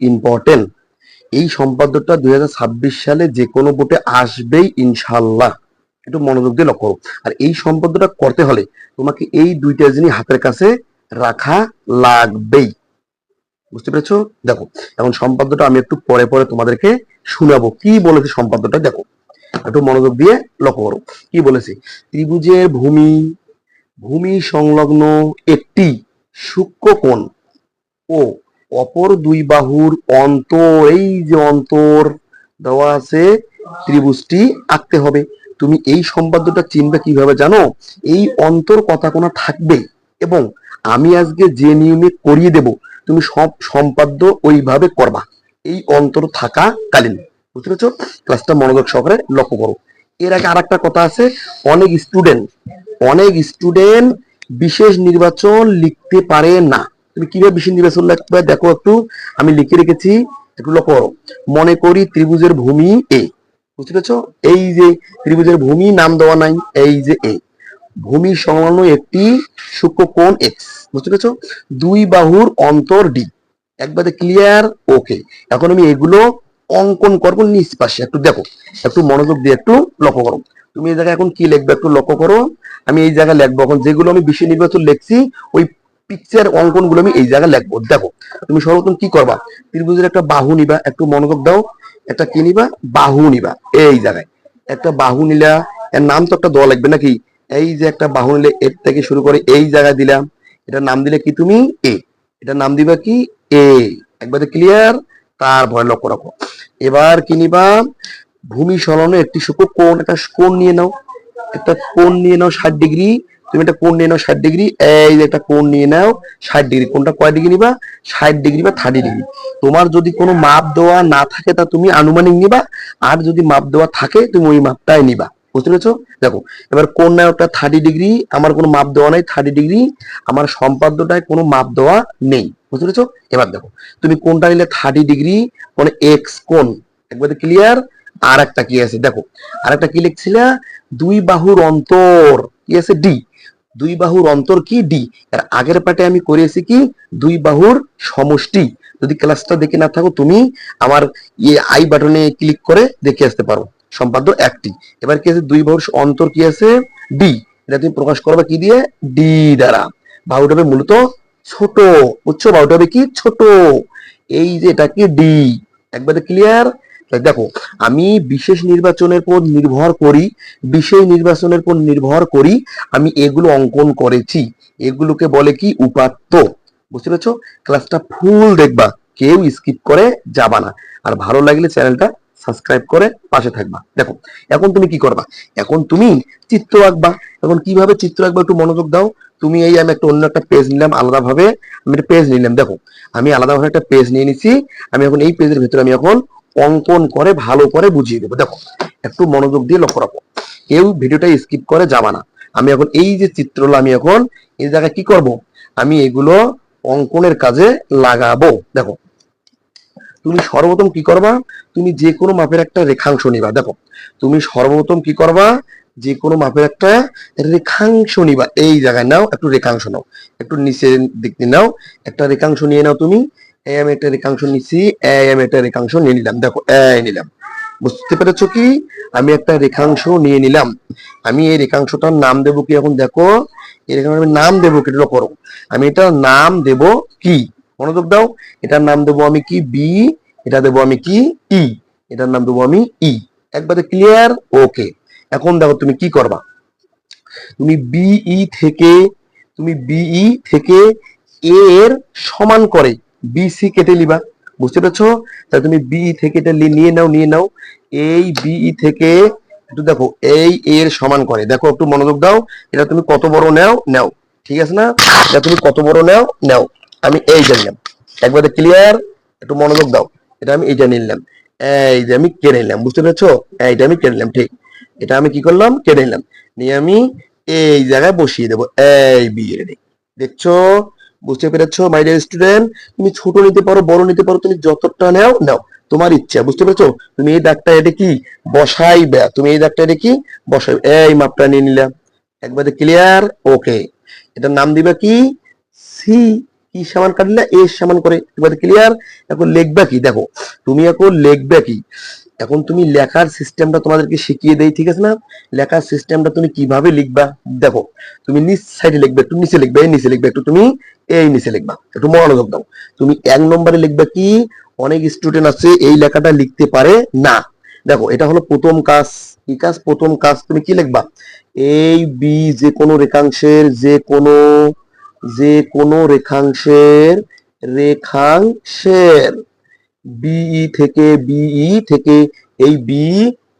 Important এই সম্পাদ্যটা দু হাজার ছাব্বিশ সালে যে কোনো বোটে আসবেই ইনশাল্লাহ একটু মনোযোগ দিয়ে লক্ষ্য। আর এই সম্পাদ্যটা করতে হলে তোমাকে এই দুইটা জিনিস হাতের কাছে রাখা লাগবেই। বুঝতে পেরেছ? দেখো, এখন সম্পাদ্যটা আমি একটু পরে পরে তোমাদেরকে শোনাবো। কি বলেছে সম্পাদ্যটা? দেখো, একটু মনোযোগ দিয়ে লক্ষ্য করো। কি বলেছে? ত্রিভুজের ভূমি ভূমি সংলগ্ন একটি সূক্ষ্ম কোণ ও অপর দুই বাহুর অন্তর, এই যে অন্তর দেওয়া আছে, ত্রিভুজটি আঁকতে হবে। তুমি এই সম্পাদ্যটা চিনবে কীভাবে জানো? এই অন্তর কথা কোনো থাকবে এবং আমি আজকে যে নিয়মে করিয়ে দেব, তুমি সব সম্পাদ্য ওইভাবে করবা। এই অন্তর থাকা কালীন। বুঝতে পেরেছ? ক্লাসটা মনোযোগ সহকারে লক্ষ্য করো। এর আগে আর একটা কথা আছে, অনেক স্টুডেন্ট অনেক স্টুডেন্ট বিশেষ নির্বাচন লিখতে পারে না। তুমি কীভাবে বিশেষ নির্বাচন লিখবে দেখো একটু, আমি লিখে রেখেছি, একটু লক্ষ্য করো। মনে করি ত্রিভুজের ভূমি এ। বুঝতে পেরেছ? এই যে ত্রিভুজের ভূমি, নাম দেওয়া নাই, এই যে এ। ভূমি সংলগ্ন একটি কোণ এক্স বুঝতে পেরেছ? দুই বাহুর অন্তর ডি একবারে ক্লিয়ার ওকে এখন আমি এগুলো অঙ্কন করব নিচ পাশে একটু দেখো, একটু মনোযোগ দিয়ে একটু লক্ষ্য করো। তুমি এই জায়গায় এখন কি লিখবে একটু লক্ষ্য করো। আমি এই জায়গায় লিখব, এখন যেগুলো আমি বিশেষ নির্বাচন লিখছি, ওই পিকচার অঙ্কনগুলো আমি এই জায়গায় লিখব। দেখো, তুমি সর্বপ্রথম কি করবা? ত্রিভুজের একটা বাহু নিবা, একটু মনোযোগ দাও। একটা কি নিবা? বাহু নিবা, এই জায়গায়। একটা বাহু নিলা, এর নাম তো একটা দেওয়া লাগবে নাকি? এই যে একটা বাহু নিলে এর থেকে শুরু করে এই জায়গায় দিলাম। এটার নাম দিলে কি তুমি? এ। এটা নাম দিবা কি? এ। একবারে ক্লিয়ার তারপরে লক্ষ্য রাখো। এবার কি নিবা? ভূমি সলনে একটি সূক্ষ্ম কোণ, একটা কোণ নিয়ে নাও। একটা কোণ নিয়ে নাও ষাট ডিগ্রি। তুমি একটা কোণ নিয়ে নাও ষাট ডিগ্রি, এই যে একটা কোণ নিয়ে নাও ষাট ডিগ্রি। কোনটা কয় ডিগ্রি নিবা? ষাট ডিগ্রি বা থার্টি ডিগ্রি। তোমার যদি কোনো মাপ দেওয়া না থাকে তা তুমি আনুমানিক নিবা। আর যদি মাপ দেওয়া থাকে, তুমি ওই মাপটাই নিবা। বুঝতে পেরেছ? দেখো, এবার কোন না একটা থার্টি ডিগ্রি, আমার কোনো মাপ দেওয়া নাই থার্টি ডিগ্রি, আমার সম্পাদ্যটায় কোনো মাপ দেওয়া নেই। বুঝতে পেরেছ? এবার দেখো, তুমি কোনটা নিলে থার্টি ডিগ্রি মানে এক্স কোন একবারে ক্লিয়ার আর একটা কি আছে? দেখো, আর একটা কি লিখছিলে? দুই বাহুর অন্তর, কি আছে? ডি দুই বাহুর অন্তর কি ডি এর আগের পাটে আমি করেছি কি? দুই বাহুর সমষ্টি। যদি ক্লাসটা দেখে না থাকো, তুমি আমার আই বাটনে ক্লিক করে দেখে আসতে পারো। সম্পাদ্য একটি। এবার কি আছে? দুই বাহুর অন্তর কি আছে? ডি এটা তুমি প্রকাশ করবে কি দিয়ে? ডি দ্বারা। বাহুটা হবে মূলত ছোট। উচ্চ বাহুটা হবে কি? ছোট। এই যে এটা কি? ডি একবারে ক্লিয়ার দেখো, আমি বিশেষ নির্বাচনের পর নির্ভর করি, বিশেষ নির্বাচনের পর নির্ভর করি, আমি এগুলো অঙ্কন করেছি। এগুলোকে বলে কি? উপাত্ত। বুঝতে পেরেছ? ক্লাসটা ফুল দেখবা। কেউ স্কিপ করে যাবা না। আর ভালো লাগলে চ্যানেলটা সাবস্ক্রাইব করে পাশে থাকবা। দেখো, এখন তুমি কি করবা? এখন তুমি চিত্র আঁকবা। এখন কীভাবে চিত্র আঁকবা একটু মনোযোগ দাও। তুমি এই আমি একটা অন্য একটা পেজ নিলাম, আলাদাভাবে আমি একটা পেজ নিলাম। দেখো, আমি আলাদাভাবে একটা পেজ নিয়ে নিছি। আমি এখন এই পেজের ভিতরে আমি এখন অঙ্কন করে, ভালো করে বুঝিয়ে দেবো। দেখো, একটু মনোযোগ দিয়ে লক্ষ্য রাখো। কেউ ভিডিওটা স্কিপ করে যাবা না। আমি এখন এই যে চিত্রগুলো আমি এখন এই জায়গায় কি করব? আমি এগুলো অঙ্কনের কাজে লাগাবো। দেখো, তুমি সর্বপ্রথম কি করবা? তুমি যে কোনো মাপের একটা রেখাংশ নিবা। দেখো, তুমি সর্বপ্রথম কি করবা? যে কোনো মাপের একটা রেখাংশ নিবা। এই জায়গায় নাও, একটু রেখাংশ নাও। একটু নিচের দিক দিয়ে নাও। একটা রেখাংশ নিয়ে নাও তুমি। এই আমি একটা রেখাংশ নিচ্ছি এই আমি একটা রেখাংশ নিয়ে নিলাম। দেখো এই নিলাম। বুঝতে পেরেছ কি? আমি একটা রেখাংশ নিয়ে নিলাম। আমি এই রেখাংশটার নাম দেব কি এখন? দেখো, এই রেখাংশ আমি নাম দেবো কি? এটা করো। আমি এটার নাম দেব কি? মনোযোগ দাও। এটার নাম দেবো আমি কি? বি এটা দেবো আমি কি? ই এটার নাম দেবো আমি ই একবারে ক্লিয়ার ওকে এখন দেখো, তুমি কি করবা? তুমি বিই থেকে, তুমি বিই থেকে এর সমান করে বিসি কেটে লিবা। বুঝতে পেরেছ? তাহলে তুমি বি থেকে এটা নিয়ে নাও নিয়ে নাও। এই বিই থেকে একটু দেখো, এই এর সমান করে। দেখো, একটু মনোযোগ দাও। এটা তুমি কত বড় নাও? নাও। ঠিক আছে না? এটা তুমি কত বড় নাও? নাও। আমি এইটা নিলাম। একবারে ক্লিয়ার একটু মনোযোগ দাও। এটা আমি এইটা নিলাম। এই যে আমি কেটে নিলাম। বুঝতে পেরেছ? এইটা আমি কেটে নিলাম। ঠিক। এটা আমি কি করলাম? কেটে নিলাম। নিয়ে আমি এই জায়গায় বসিয়ে দেবো। এই বিয়ে দেখছ? বুঝতে পেরেছ মাই ডিয়ার স্টুডেন্ট তুমি ছোট নিতে পারো, বড় নিতে পারো, তুমি যতটা নাও নাও। তোমার ইচ্ছা, বুঝতে পেরেছ? তুমি এই দাগটা এটা কি? বসাইবে। তুমি এই দাগটা এটা কি? বসাইবে। এই মাপটা নিয়ে নিলাম। একবারে ক্লিয়ার ওকে এটার নাম দিবে কি? সি কি সমান কাটলে? এ সমান করে। এবার ক্লিয়ার এখন লিখবা কি? দেখো, তুমি এখন লিখবে কি? এখন তুমি লেখার সিস্টেমটা তোমাদেরকে শিখিয়ে দেই, ঠিক আছে না? লেখার সিস্টেমটা তুমি কীভাবে লিখবা? দেখো, তুমি নিচ সাইডে লিখবে, একটু নিচে লিখবে, এই নিচে লিখবে, একটু তুমি এই নিচে লিখবা, একটু মনোযোগ দাও। তুমি এক নম্বরে লিখবে কি? অনেক স্টুডেন্ট আছে, এই লেখাটা লিখতে পারে না। দেখো, এটা হলো প্রথম কাজ। কি কাজ? প্রথম কাজ তুমি কি লিখবা? এই বি যে কোনো রেখাংশের, যে কোনো যে কোনো রেখাংশের রেখাংশের। বিই থেকে বিই থেকে এই বি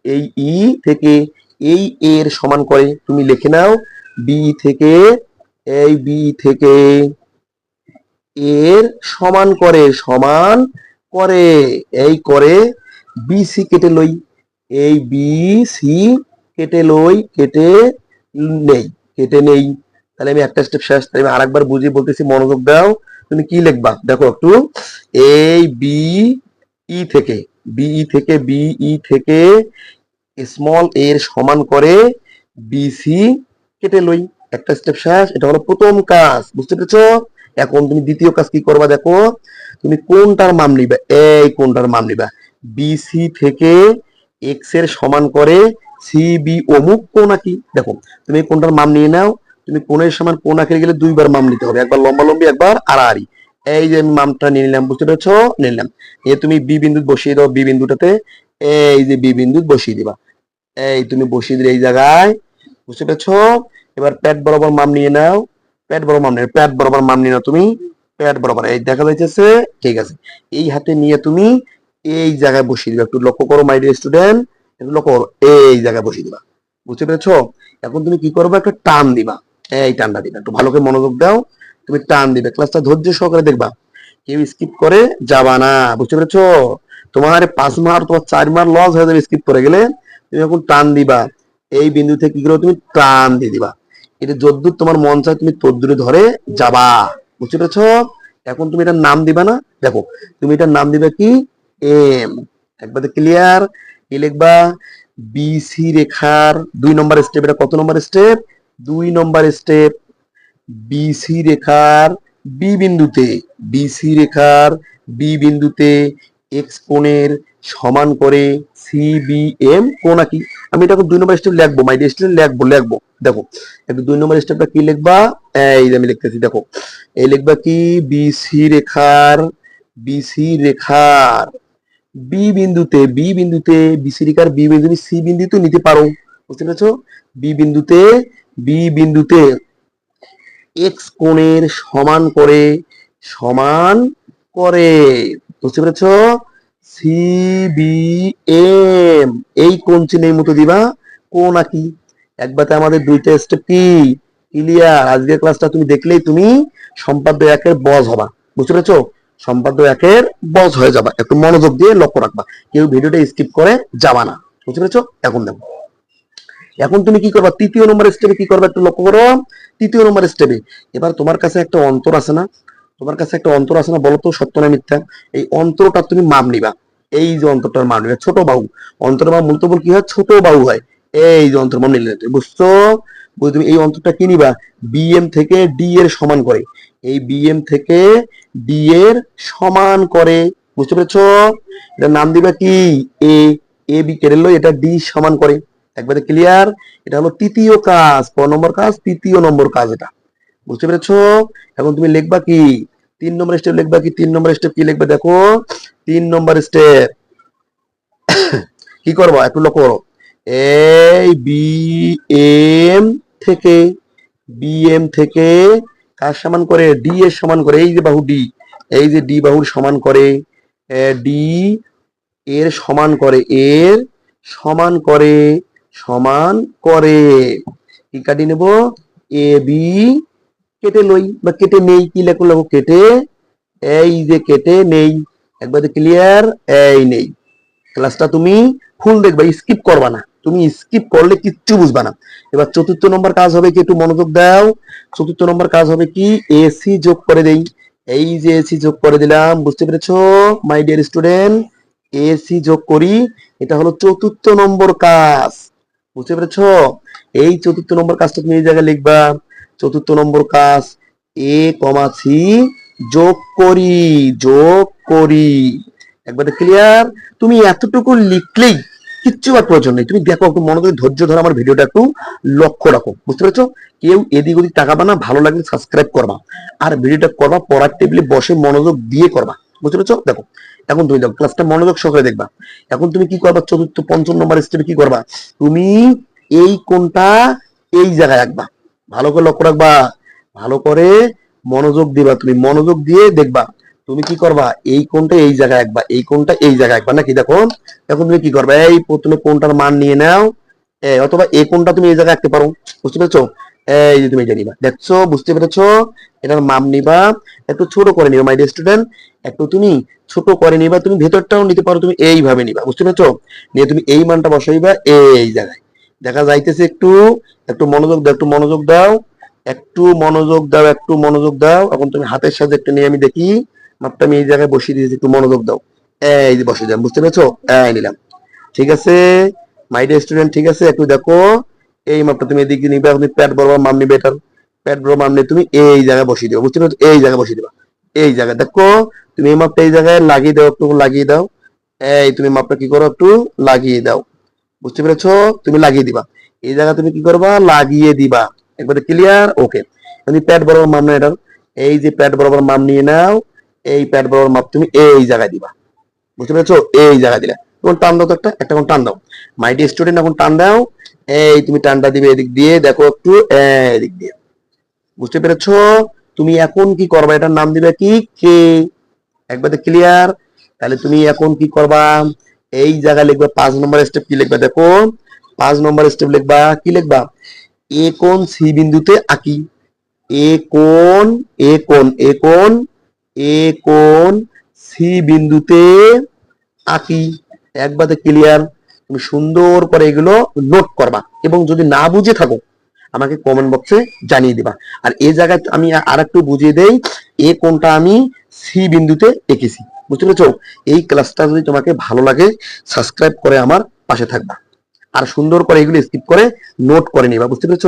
এই ই থেকে এই এর সমান করে। তুমি লিখে নাও বি থেকে এই বি থেকে এর সমান করে সমান করে, এই করে বিসি কেটে লই। এই বি সি কেটে লই, কেটে নেই কেটে নেই। তাহলে আমি একটা স্টেপ শেষ আমি আরেকবার বুঝিয়ে বলতেছি, মনোযোগ দাও। তুমি কি লিখবা? দেখো একটু। এ বি ই থেকে বিই থেকে বিই থেকে স্মল এর সমান করে বিসি কেটে লই। একটা স্টেপ শেষ, এটা হলো প্রথম কাজ, বুঝতে পেরেছ? এখন তুমি দ্বিতীয় কাজ কি করবা দেখো? তুমি কোনটার মান নিবা? এই কোনটার মান নিবা? বিসি থেকে এক্সের সমান করে সিবি অমুক কোন কি দেখো, তুমি কোনটার মান নিয়ে নাও। তুমি কোণের সমান কোন আঁকে গেলে দুইবার মাম নিতে হবে। একবার লম্বা লম্বি, একবার আড়াআড়ি। এই যে আমি মামটা নিয়ে নিলাম, বুঝতে পেরেছ? নিলাম। এ তুমি বি বিন্দু বসিয়ে দাও, বি বিন্দুটাতে। এই যে বি বিন্দু বসিয়ে দিবা। এই তুমি বসিয়ে দিলে এই জায়গায়, বুঝতে পেরেছ? এবার প্যাট বরাবর মাম নিয়ে নাও। প্যাট বরাবর মাম নিয়ে প্যাট বরাবর মাম নিয়ে নাও তুমি। প্যাট বরাবর। এই দেখা যাইতেছে? ঠিক আছে। এই হাতে নিয়ে তুমি এই জায়গায় বসিয়ে দিবা। একটু লক্ষ্য করো মাই ডিয়ার স্টুডেন্ট একটু লক্ষ্য করো, এই জায়গায় বসিয়ে দিবা। বুঝতে পেরেছ? এখন তুমি কি করবে? একটা টান দিবা। এই টানটা দিবা। একটু ভালো করে মনোযোগ দাও, তুমি টান দিবে। ক্লাসটা ধৈর্য সহকারে দেখবা। কেউ স্কিপ করে যাবা না, বুঝতে পেরেছ? তোমার পাঁচ মার, তোমার চার মার লস হয়ে যাবে স্কিপ করে গেলে, তুমি এখন টান দিবা, এই বিন্দু থেকে কি তুমি টান দিয়ে দিবা। এটা যদ্দূর তোমার মন চায়, তুমি তদ্দূরে ধরে যাবা। বুঝতে পেরেছ? এখন তুমি এটার নাম দিবা না? দেখো, তুমি এটার নাম দিবে কি? এম একবার ক্লিয়ার কি লিখবা? বিসি রেখার দুই নম্বর স্টেপ এটা কত নম্বর স্টেপ দুই নম্বর স্টেপ বিসি রেখার বি বিন্দুতে বিসি রেখার বি বিন্দুতে এক্স কোণের সমান করে সি বি সিবিএম কোণ কি? আমি এটা দুই নম্বর স্টেপ লিখব মাই স্টুডেন্ট লিখব লিখব। দেখো, একটু দুই নম্বর স্টেপটা কি লিখবা? এই আমি লিখতেছি, দেখো। এই লিখবা কি? বিসি রেখার বিসি রেখার বি বিন্দুতে বি বিন্দুতে বিসি রেখার বি বিন্দু সি বিন্দুতে নিতে পারো। বুঝতে পেরেছ? বি বিন্দুতে বি বিন্দুতে এক্স কোণের সমান করে সমান করে। বুঝতে পেরেছ? সি বি এম এই কোণ চিহ্নের মতো দিবা। কোণ আঁকি একবারে আমাদের দুইটা স্টেপ কি? ক্লিয়ার আজকের ক্লাসটা তুমি দেখলেই তুমি সম্পাদ্য একের বজ হবা। বুঝতে পেরেছ? সম্পাদ্য একের বজ হয়ে যাবা। একটু মনোযোগ দিয়ে লক্ষ্য রাখবা। কেউ ভিডিওটা স্কিপ করে যাবা না। বুঝতে পেরেছ? এখন দেখো। এখন তুমি কি করবা? তৃতীয় নম্বর স্টেপে কি করবা একটু লক্ষ্য করো। তৃতীয় নম্বর স্টেপে এবার তোমার কাছে একটা অন্তর আছে না? তোমার কাছে একটা অন্তর আছে না? বলতো সত্য না মিথ্যা? এই অন্তরটা তুমি মাপ নিবা। এই যে অন্তরটার মাপ নিবা, ছোট বাহু। অন্তর বা মূলত বল কি হয়? ছোট বাহু হয়। এই যে অন্তর মাপ নিলে, বুঝছ? বুঝে তুমি এই অন্তরটা কি নিবা? বিএম থেকে ডি এর সমান করে। এই বিএম থেকে ডি এর সমান করে। বুঝতে পেরেছ? এটার নাম দিবা কি? এ এ বি কেড়ে এটা ডি সমান করে। একবারে ক্লিয়ার এটা হলো তৃতীয় কাজ, ক নম্বর কাজ, তৃতীয় নম্বর কাজ এটা। বুঝতে পেরেছ? এখন তুমি লিখবা কি? তিন নম্বর স্টেপ লিখবা কি? তিন নম্বর স্টেপ কি লিখবে? দেখো, তিন নম্বর স্টেপ কি করব? একটু লক্ষ্য করো। এই বি এম থেকে বি এম থেকে কার সমান করে? ডি এর সমান করে। এই যে বাহু ডি এই যে ডি বাহুর সমান করে ডি এর সমান করে এর সমান করে সমান করে। কি কাটি নেব? এ, বি, কেটে লই। বা কেটে নেই কি লেখো লেখো কেটে, এই যে কেটে নেই। একবার ক্লিয়ার এই নেই। ক্লাসটা তুমি ফুল দেখবা স্কিপ করবা না। তুমি স্কিপ করলে কিচ্ছু বুঝবা না। এবার চতুর্থ নম্বর কাজ হবে কি? একটু মনোযোগ দাও। চতুর্থ নম্বর কাজ হবে কি? এসি যোগ করে দেই। এই যে এসি যোগ করে দিলাম, বুঝতে পেরেছ? মাই ডিয়ার স্টুডেন্ট এসি যোগ করি। এটা হলো চতুর্থ নম্বর কাজ। বুঝতে পেরেছ? এই চতুর্থ নম্বর কাজটা তুমি এই জায়গায় লিখবা। চতুর্থ নম্বর কাজ এ, কমা, সি, যোগ করি যোগ করি। একবারে ক্লিয়ার তুমি এতটুকু লিখলেই কিচ্ছু আর প্রয়োজন নেই। তুমি দেখো, একটু মনোযোগ ধৈর্য ধরে আমার ভিডিওটা একটু লক্ষ্য রাখো। বুঝতে পেরেছ? কেউ এদিক ওদিক টাকা না ভালো লাগলে সাবস্ক্রাইব করবা। আর ভিডিওটা করবা, পড়ার টেবিলে বসে মনোযোগ দিয়ে করবা। বুঝতে পেরেছ? দেখো, এখন তুমি দেখো ক্লাসটা মনোযোগ সহকারে দেখবা। এখন তুমি কি করবা? চতুর্থ, পঞ্চম নম্বর স্টেপে কি করবা? তুমি এই কোনটা এই জায়গায় রাখবা। ভালো করে লক্ষ্য রাখবা। ভালো করে মনোযোগ দিবা তুমি। মনোযোগ দিয়ে দেখবা, তুমি কি করবা? এই কোনটা এই জায়গায় রাখবা, এই কোনটা এই জায়গায় রাখবা। নাকি দেখো, এখন তুমি কি করবা? এই প্রথমে কোনটার মান নিয়ে নাও অথবা এই কোনটা তুমি এই জায়গায় রাখতে পারো। বুঝতে এই যে তুমি এটা নিবা। দেখছ? বুঝতে পেরেছ? এটার মাপ নিবা। একটু ছোট করে নিবা মাই স্টুডেন্ট একটু তুমি ছোট করে নিবা। তুমি ভেতরটাও নিতে পারো, তুমি এইভাবে নিবা। বুঝতে পেরেছ? নিয়ে তুমি এই মানটা বসাইবা এই জায়গায়। দেখা যাইতেছে একটু একটু মনোযোগ দাও, একটু মনোযোগ দাও। একটু মনোযোগ দাও, একটু মনোযোগ দাও। এখন তুমি হাতের সাথে একটু নিয়ে আমি দেখি। মাপটা আমি এই জায়গায় বসিয়ে দিয়েছি, একটু মনোযোগ দাও। এই যে বসে দিলাম বুঝতে পেরেছ? এই নিলাম। ঠিক আছে? মাই স্টুডেন্ট ঠিক আছে? একটু দেখো। এই মাপটা তুমি এদিকে নিবে তুমি প্যাট বরাবর মাপ নিবে এটার। প্যাট বরাবর মাপ নিয়ে তুমি এই জায়গায় বসিয়ে দিও বুঝতে পেরেছ? এই জায়গায় বসিয়ে দিবা। এই জায়গায় দেখো, তুমি এই মাপটা এই জায়গায় লাগিয়ে দাও, একটু লাগিয়ে দাও। এই তুমি মাপটা কি করো, একটু লাগিয়ে দাও। বুঝতে পেরেছ? তুমি লাগিয়ে দিবা। এই জায়গা তুমি কি করবা? লাগিয়ে দিবা। একবারে ক্লিয়ার ওকে তুমি প্যাট বরাবর মাপ নাও এটার। এই যে প্যাট বরাবর মাপ নিয়ে নাও, এই প্যাট বরাবর মাপ তুমি এই জায়গায় দিবা। বুঝতে পেরেছ? এই জায়গায় দিলা। এখন টান দাও তো একটা একটা এখন টান দাও। মাই মাইটি স্টুডেন্ট এখন টান দাও। এই তুমি টানটা দিবে এদিক দিয়ে, দেখো একটু এদিক দিয়ে। বুঝতে পেরেছ? তুমি এখন কি করবা? এটার নাম দিবে কি? কে একবারে ক্লিয়ার তাহলে তুমি এখন কি করবা? এই জায়গায় লিখবা, পাঁচ নম্বর স্টেপ কি লিখবা? দেখো, পাঁচ নম্বর স্টেপ লিখবা, কি লিখবা? এ কোন সি বিন্দুতে আঁকি। এ কোন এ কোন এ কোন এ কোন সি বিন্দুতে আঁকি। একবারে ক্লিয়ার তুমি সুন্দর করে এগুলো নোট করবা এবং যদি না বুঝে থাকো, আমাকে কমেন্ট বক্সে জানিয়ে দিবা। আর এই জায়গায় আমি আর একটু বুঝিয়ে দেই, এ কোনটা আমি সি বিন্দুতে এঁকেছি। বুঝতে পেরেছ? এই ক্লাসটা যদি তোমাকে ভালো লাগে সাবস্ক্রাইব করে আমার পাশে থাকবা। আর সুন্দর করে এগুলো স্কিপ করে নোট করে নিবা। বুঝতে পেরেছ?